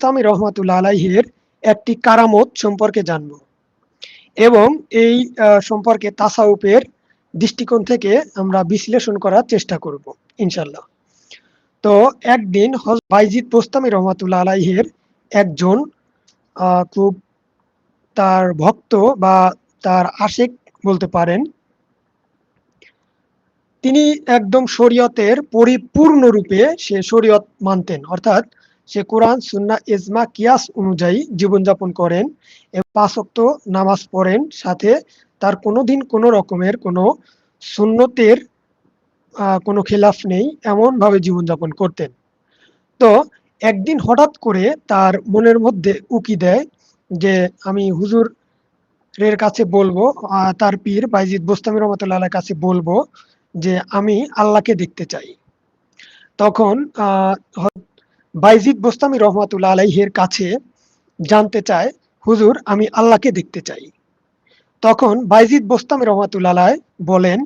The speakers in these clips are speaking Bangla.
বোস্তামি রহমাতুল্লাহ আলাইহের একটি কারামত সম্পর্কে জানব এবং এই সম্পর্কে তাসাউপের দৃষ্টিকোণ থেকে আমরা বিশ্লেষণ করার চেষ্টা করব ইনশাল্লাহ তো একদিন বাইজিদ বোস্তামি রহমাতুল্লাহ আলাইহের একজন খুব তার ভক্ত বা তার আশেক বলতে পারেন, তিনি একদম শরীয়তের পরিপূর্ণরূপে সে শরীয়ত মানতেন। অর্থাৎ সে কোরআন সুন্না ইজমা কিয়াস অনুযায়ী জীবনযাপন করেন এবং পাঁচ ওয়াক্ত নামাজ পড়েন। সাথে তার কোনোদিন কোনো রকমের কোনো সুন্নতের কোনো খেলাফ নেই এমন ভাবে জীবনযাপন করতেন। তো একদিন হঠাৎ করে তার মনের মধ্যে উকি দেয় যে আমি হুজুর এর কাছে বলব তার পীর বাইজিদ বোস্তামি রহমতুল্লাহ কাছে বলব যে আমি আল্লাহকে দেখতে চাই। তখন আহ, বাইজিদ বোস্তামি রহমাতুল্লাহ আলাইহের কাছে জানতে চায়, হুজুর, আমি আল্লাহকে দেখতে চাই। তখন বাইজিদ বোস্তামি রহমাতুল্লাহ আলাই বলেন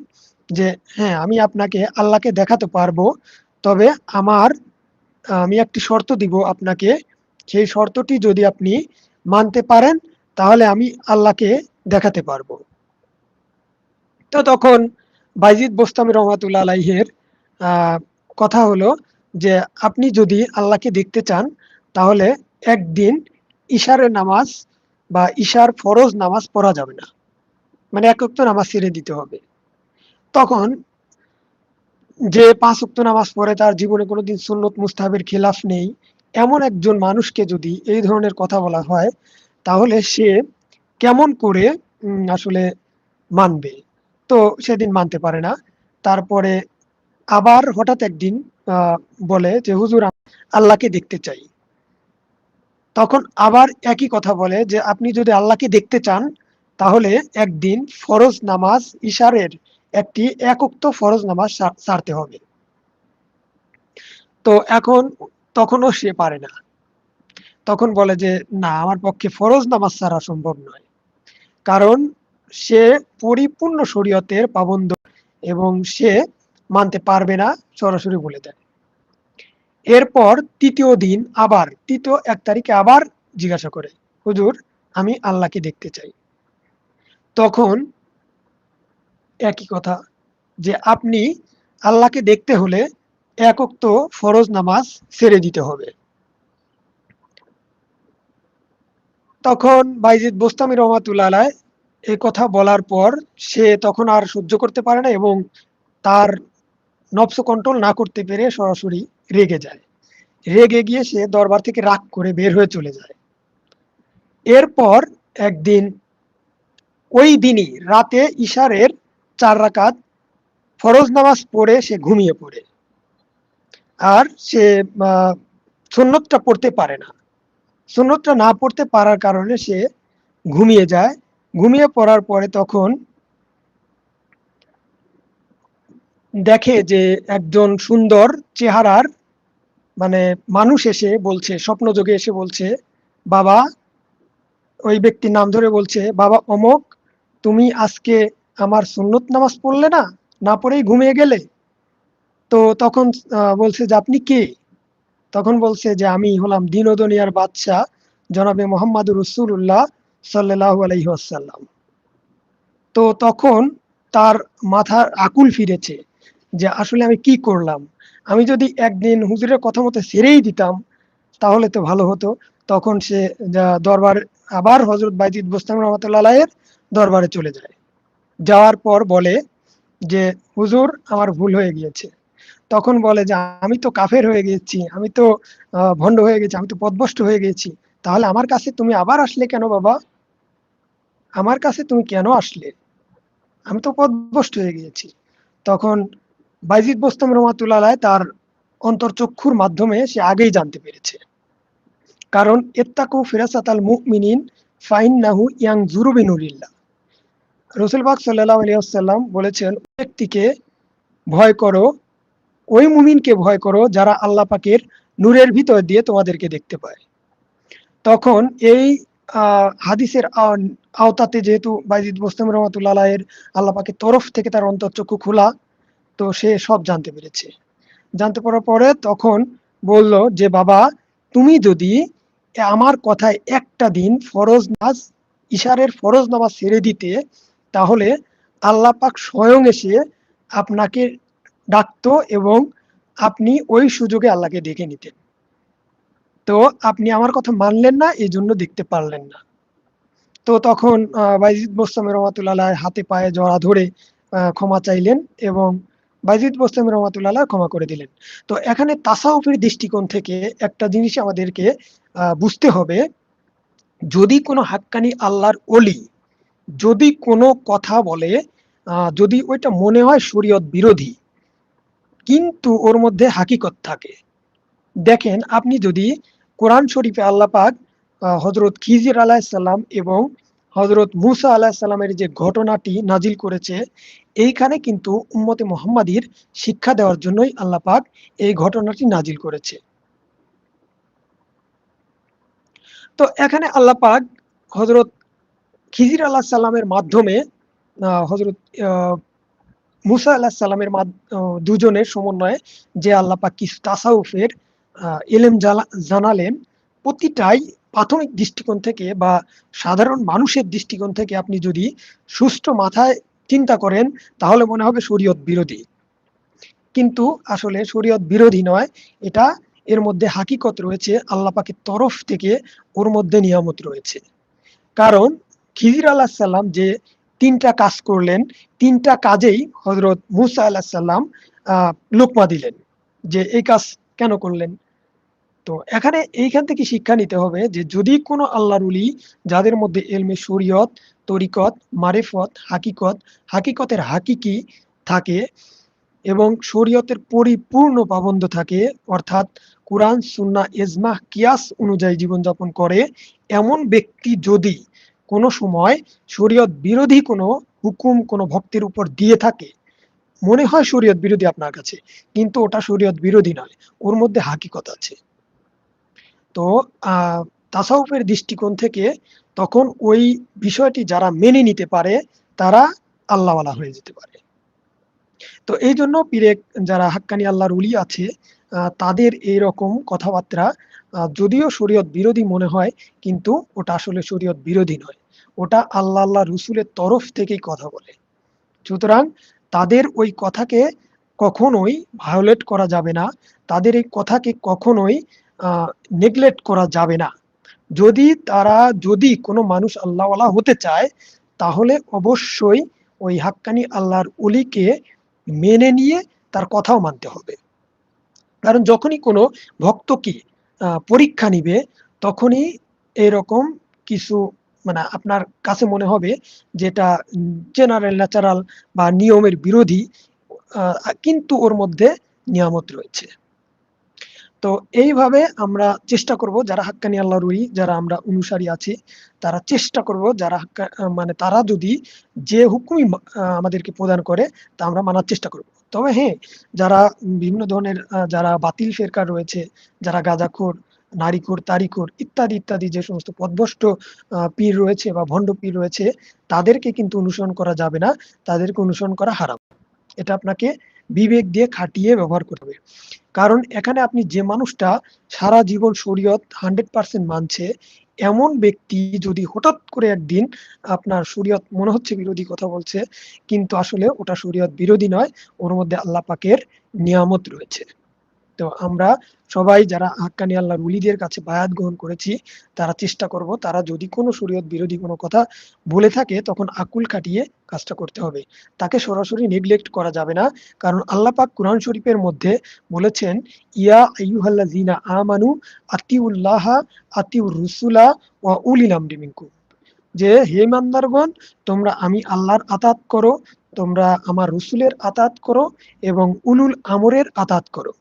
যে হ্যাঁ আমি আপনাকে আল্লাহকে দেখাতে পারব, তবে আমার, আমি একটি শর্ত দিব আপনাকে। সেই শর্তটি যদি আপনি মানতে পারেন, তাহলে আমি আল্লাহকে দেখাতে পারব। তো তখন বাইজিদ বোস্তামি রহমাতুল্লাহ আলাইহের কথা হলো যে আপনি যদি আল্লাহকে দেখতে চান, তাহলে একদিন ইশারের নামাজ বা ইশার ফরজ নামাজ পড়া যাবে না। মানে এক ওয়াক্ত নামাজ ছেড়ে দিতে হবে। তখন যে পাঁচ ওয়াক্ত নামাজ পড়ে, তার জীবনে কোনোদিন সুন্নত মুস্তাহাবের খিলাফ নেই। এমন একজন মানুষকে যদি এই ধরনের কথা বলা হয়, তাহলে সে কেমন করে আসলে মানবে? তো সেদিন মানতে পারে না। তারপরে আবার হঠাৎ একদিন বলে যে, হুজুর আল্লাহকে দেখতে চাই। তখন আবার একই কথা বলে যে, আপনি যদি আল্লাহকে দেখতে চান, তাহলে একদিন ফরজ নামাজ ইশারের একটি একক্ত ফরজ নামাজ সারতে হবে। তো এখন, তখনও সে পারে না। তখন বলে যে, না, আমার পক্ষে ফরজ নামাজ সারা সম্ভব নয়। কারণ সে পরিপূর্ণ শরীয়তের পাবন্দ এবং সে মানতে পারবে না, সরাসরি বলে দেয় এরপর তৃতীয় দিন আবার, তৃতীয় এক তারিখে আবার জিজ্ঞাসা করে, হুজুর, আমি আল্লাহকে দেখতে চাই। তখন একই কথা, যে আপনি আল্লাহকে দেখতে হলে একক্ত ফরজ নামাজ ছেড়ে দিতে হবে। তখন বাইজিদ বোস্তামি রহমাতুল্লাহ এই কথা বলার পর সে তখন আর সহ্য করতে পারে না এবং তার নবস কন্ট্রোল না করতে পেরে সরাসরি রেগে যায়। রেগে গিয়ে সে দরবার থেকে রাগ করে বের হয়ে চলে যায়। এরপর একদিন, ওই দিনই রাতে ইশারের চার রাকাত ফরজ নামাজ পড়ে সে ঘুমিয়ে পড়ে। আর সে সুন্নতটা পড়তে পারে না। সুন্নতটা না পড়তে পারার কারণে সে ঘুমিয়ে যায়। ঘুমিয়ে পড়ার পরে তখন দেখে যে একজন সুন্দর চেহারার মানে মানুষ এসে বলছে, স্বপ্নযোগে এসে বলছে, বাবা, ওই ব্যক্তির নাম ধরে বলছে, বাবা, অমক, তুমি আজকে আমার সুন্নত নামাজ পড়লে না? না পড়েই ঘুমিয়ে গেলে? তো তখন বলছে যে, আপনি কে? তখন বলছে যে, আমি হলাম দিন ও দুনিয়ার বাদশাহ, জনাবে মোহাম্মদ রসুল্লাহ সাল্লাহ আলহি আসাল্লাম তো তখন তার মাথার আকুল ফিরেছে। যে আসলে আমি কি করলাম? আমি যদি একদিন হুজুরের কথা মতো সেরেই দিতাম, তাহলে তো ভালো হতো। তখন সে দরবার, আবার হজরত বাইজিদ বোস্তাম রহমতুল্লাহ এর দরবারে চলে যায়। যাওয়ার পর বলে যে, হুজুর, আমার ভুল হয়ে গিয়েছে। তখন বলে যে, আমি তো কাফের হয়ে গেছি আমি তো ভণ্ড হয়ে গেছি, আমি তো পদভষ্ট হয়ে গেছি তাহলে আমার কাছে তুমি আবার আসলে কেন বাবা? আমার কাছে তুমি কেন আসলে? আমি তো পদভষ্ট হয়ে গিয়েছি। তখন বাইজিদ বোস্তাম রহমাতুল্লাহ তার অন্তর্চক্ষুর মাধ্যমে সে আগেই জানতে পেরেছে। কারণ, এত্তাকু ফিরাসাত আল মুমিনিন ফাইন নাহু ইয়াং জুরুবিনুরিল্লাহ রসুল পাক সাল্লাহ আলিয়াল্লাম বলেছেন ব্যক্তিকে ভয় করো, ওই মুমিনকে ভয় করো যারা আল্লাহ পাকের নূরের ভিতর দিয়ে তোমাদেরকে দেখতে পায়। তখন এই হাদিসের আওতাতে যেহেতু বাইজিদ মোস্তাম রহমতুল্লাহ আল্লাহ পাকের তরফ থেকে তার অন্তর্চক্ষু খোলা তো সে সব জানতে পেরেছে। জানতে পারার পরে তখন বলল যে, বাবা, তুমি যদি আমার কথায় একটা দিন ফরজ নামাজ, ইশারের ফরজ নামাজ ছেড়ে দিতে, তাহলে আল্লাহ পাক স্বয়ং এসে আপনাকে ডাকতো এবং আপনি ওই সুযোগে আল্লাহকে ডেকে নিতেন। তো আপনি আমার কথা মানলেন না এই জন্য দেখতে পারলেন না। তো তখন বাইজিদ বোস্তামি রহমাতুল্লাহ হাতে পায়ে জড়া ধরে ক্ষমা চাইলেন এবং বাইজিদ বোস্তামি রহমাতুল্লাহ ক্ষমা করে দিলেন। তো এখানে তাসাউফের দৃষ্টিকোণ থেকে একটা জিনিস আমাদেরকে বুঝতে হবে, যদি কোনো হাক্কানি আল্লাহর অলি যদি কোনো কথা বলে যদি ওইটা মনে হয় শরীয়ত বিরোধী, কিন্তু ওর মধ্যে হাকিকত থাকে। দেখেন, আপনি যদি কোরআন শরীফে আল্লাহ পাক হজরত খিজির আলাহিসাল্লাম এবং হজরত মুসা আলাহিসাল্লামের যে ঘটনাটি নাজিল করেছে এইখানে কিন্তু উম্মতে মোহাম্মদীর শিক্ষা দেওয়ার জন্যই আল্লাহ পাক এই ঘটনাটি নাজিল করেছে। তো এখানে আল্লাহ পাক হজরত খিজির আল্লাহ সাল্লামের মাধ্যমে হজরত মুসা আল্লাহ সাল্লামের দুজনের সমন্বয়ে যে আল্লাহ পাক কিছু তাসাউফের এলেম জানালেন, প্রতিটাই প্রাথমিক দৃষ্টিকোণ থেকে বা সাধারণ মানুষের দৃষ্টিকোণ থেকে আপনি যদি সুষ্ঠু মাথায় চিন্তা করেন, তাহলে মনে হবে শরীয়ত বিরোধী। কিন্তু আসলে শরীয়ত বিরোধী নয়, এটা এর মধ্যে হাকিকত রয়েছে, আল্লাহ পাকের তরফ থেকে ওর মধ্যে নিয়ামত রয়েছে। কারণ খিজির আল্লাহ সাল্লাম যে তিনটা কাজ করলেন, তিনটা কাজেই হজরত মুসা আল্লাহ সাল্লাম লোকমা দিলেন। যে এই কাজ কেন করলেন? তো এখানে এইখান থেকে শিক্ষা নিতে হবে যে যদি কোনো আল্লাহ উলি যাদের মধ্যে এলমে শরীয়ত, তরিকত, মারেফত, হাকিকত, হাকিকতের হাকিকি থাকে এবং শরীয়তের পরিপূর্ণ পাবন্ধ থাকে, অর্থাৎ কোরআন সুন্না এজমাহ কিয়াস অনুযায়ী জীবনযাপন করে, এমন ব্যক্তি যদি কোনো সময় শরীয়ত বিরোধী কোনো হুকুম, কোনো ভক্তির উপর দিয়ে থাকে, মনে হয় শরীয়ত বিরোধী আপনার কাছে, কিন্তু ওটা শরীয়ত বিরোধী নয়, ওর মধ্যে হাকিকত আছে। তো তাসাউফের দৃষ্টিকোণ থেকে তখন ওই বিষয়টি যারা মেনে নিতে পারে, তারা আল্লাহওয়ালা হয়ে যেতে পারে। তো এই জন্য পীরে যারা হাক্কানি আল্লাহর উলি আছে তাদের এই রকম কথাবার্তা যদিও শরীয়ত বিরোধী মনে হয়, কিন্তু ওটা আসলে শরীয়ত বিরোধী নয়। ওটা আল্লাহ আল্লাহ রসুলের তরফ থেকেই কথা বলে। সুতরাং তাদের ওই কথাকে কখনোই ভায়োলেট করা যাবে না। তাদের এই কথাকে কখনোই নেগলেক্ট করা যাবে না। যদি তারা, যদি কোনো মানুষ আল্লাহওয়ালা হতে চায়, তাহলে অবশ্যই ওই হাক্কানি আল্লাহর অলিকে মেনে নিয়ে তার কথাও মানতে হবে। কারণ যখনই কোনো ভক্ত কি পরীক্ষা নিবে, তখনই এরকম কিছু মানে আপনার কাছে মনে হবে যেটা জেনারেল ন্যাচারাল বা নিয়মের বিরোধী কিন্তু ওর মধ্যে নিয়ামত রয়েছে। তো এইভাবে আমরা চেষ্টা করব, যারা হাক্কানি আল্লাহ রুই যারা আমরা অনুসারী আছি, তারা চেষ্টা করব, যারা মানে তারা যদি যে হুকুমই আমাদেরকে প্রদান করে, তা আমরা মানার চেষ্টা করব। তবে হ্যাঁ যারা বিভিন্ন ধরনের যারা বাতিল ফেরকার রয়েছে, যারা গাঁজাখোর, নারীখোর, তারিখোর ইত্যাদি ইত্যাদি যে সমস্ত পদভষ্ট পীর রয়েছে বা ভণ্ড পীর রয়েছে, তাদেরকে কিন্তু অনুসরণ করা যাবে না, তাদেরকে অনুসরণ করা হারাম। এটা আপনাকে বিবেক দিয়ে খাটিয়ে ব্যবহার করতে হবে। কারণ এখানে আপনি যে মানুষটা সারা জীবন শরীয়ত হান্ড্রেড পার্সেন্ট মানছে, এমন ব্যক্তি যদি হঠাৎ করে একদিন আপনার শরীয়ত মনে হচ্ছে বিরোধী কথা বলছে, কিন্তু আসলে ওটা শরীয়ত বিরোধী নয়, ওর মধ্যে আল্লাহ পাকের নিয়ামত রয়েছে। তো আমরা সবাই যারা হাক্কানি আল্লাহর উলিদের কাছে বায়াত গ্রহণ করেছি, তারা চেষ্টা করব, তারা যদি কোনো শরীয়ত বিরোধী কোনো কথা বলে থাকে, তখন আকুল কাটিয়ে কাজটা করতে হবে। তাকে সরাসরি নেগলেক্ট করা যাবে না, কারণ আল্লাহ পাক কোরআন শরীফের মধ্যে বলেছেন, ইয়া আইয়ুহাল্লাযিনা আমানু আতিউল্লাহ আতিউর রুসুলা ওয়া উলিল আমরি মিনকুম। যে হে ইমানদারগণ, তোমরা আমি আল্লাহর আতাত করো, তোমরা আমার রসুলের আতাত করো এবং উলুল আমরের আতাত করো।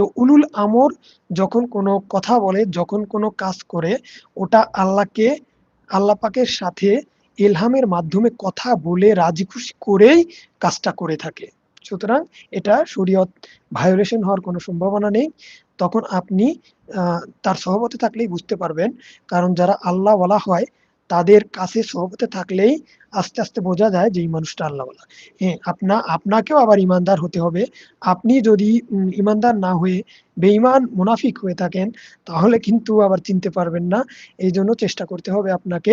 তো উলুল আমর যখন কোনো কথা বলে, যখন কোনো কাজ করে, ওটা আল্লাহকে, আল্লাহ পাকের সাথে এলহামের মাধ্যমে কথা বলে রাজি খুশি করেই কাজটা করে থাকে। সুতরাং এটা শরীয়ত ভায়োলেশন হওয়ার কোনো সম্ভাবনা নেই। তখন আপনি তার সহমতে থাকলেই বুঝতে পারবেন। কারণ যারা আল্লাহ বলা হয় তাদের কাছে সহবতে থাকলেই আস্তে, আস্তে বোঝা যায় যে এই মানুষটা আল্লাহওয়ালা। হ্যাঁ, আপনা আপনাকেও আবার ঈমানদার হতে হবে। আপনি যদি উম ঈমানদার না হয়ে বেঈমান মুনাফিক হয়ে থাকেন, তাহলে কিন্তু আবার চিনতে পারবেন না। এই জন্য চেষ্টা করতে হবে আপনাকে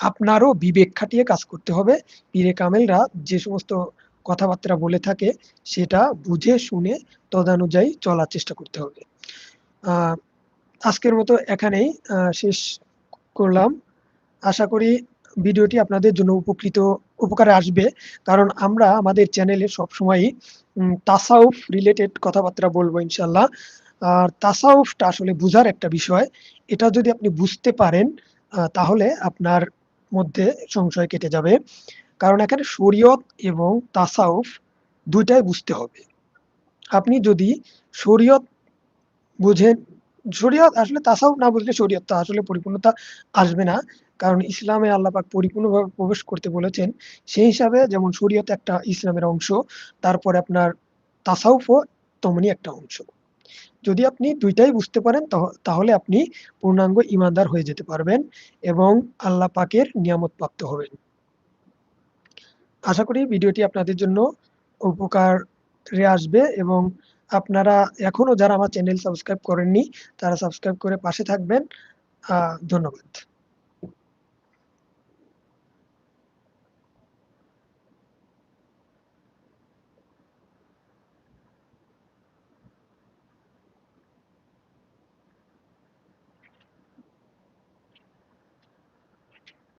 আপনারও বিবেক খাটিয়ে কাজ করতে হবে। পীরে কামেলরা যে সমস্ত কথাবার্তা বলে থাকে, সেটা বুঝে শুনে তদানুযায়ী চলার চেষ্টা করতে হবে। আজকের মতো এখানেই শেষ করলাম। আশা করি ভিডিওটি আপনাদের জন্য উপকৃত উপকারে আসবে। কারণ আমরা আমাদের চ্যানেলে সবসময়ই তাসাউফ রিলেটেড কথাবার্তা বলব ইনশাআল্লাহ। আর তাসাউফটা আসলে বুঝার একটা বিষয়। এটা যদি আপনি বুঝতে পারেন তাহলে আপনার মধ্যে সংশয় কেটে যাবে। কারণ এখানে শরীয়ত এবং তাসাউফ দুইটাই বুঝতে হবে। আপনি যদি শরীয়ত বুঝেন, শরীয়ত আসলে তাসাউফ না বুঝলে শরীয়তটা আসলে পরিপূর্ণতা আসবে না। কারণ ইসলামে আল্লাহ পাক পরিপূর্ণভাবে প্রবেশ করতে বলেছেন। সেই হিসাবে যেমন শরীয়ত একটা ইসলামের অংশ, তারপরে আপনার তাসাউফও তেমনি একটা অংশ। যদি আপনি দুইটাই বুঝতে পারেন তাহলে আপনি পূর্ণাঙ্গ ইমানদার হয়ে যেতে পারবেন এবং আল্লাহ পাকের নিয়ামত প্রাপ্ত হবেন। আশা করি ভিডিওটি আপনাদের জন্য উপকারে আসবে এবং আপনারা এখনও যারা আমার চ্যানেল সাবস্ক্রাইব করেননি, তারা সাবস্ক্রাইব করে পাশে থাকবেন। ধন্যবাদ।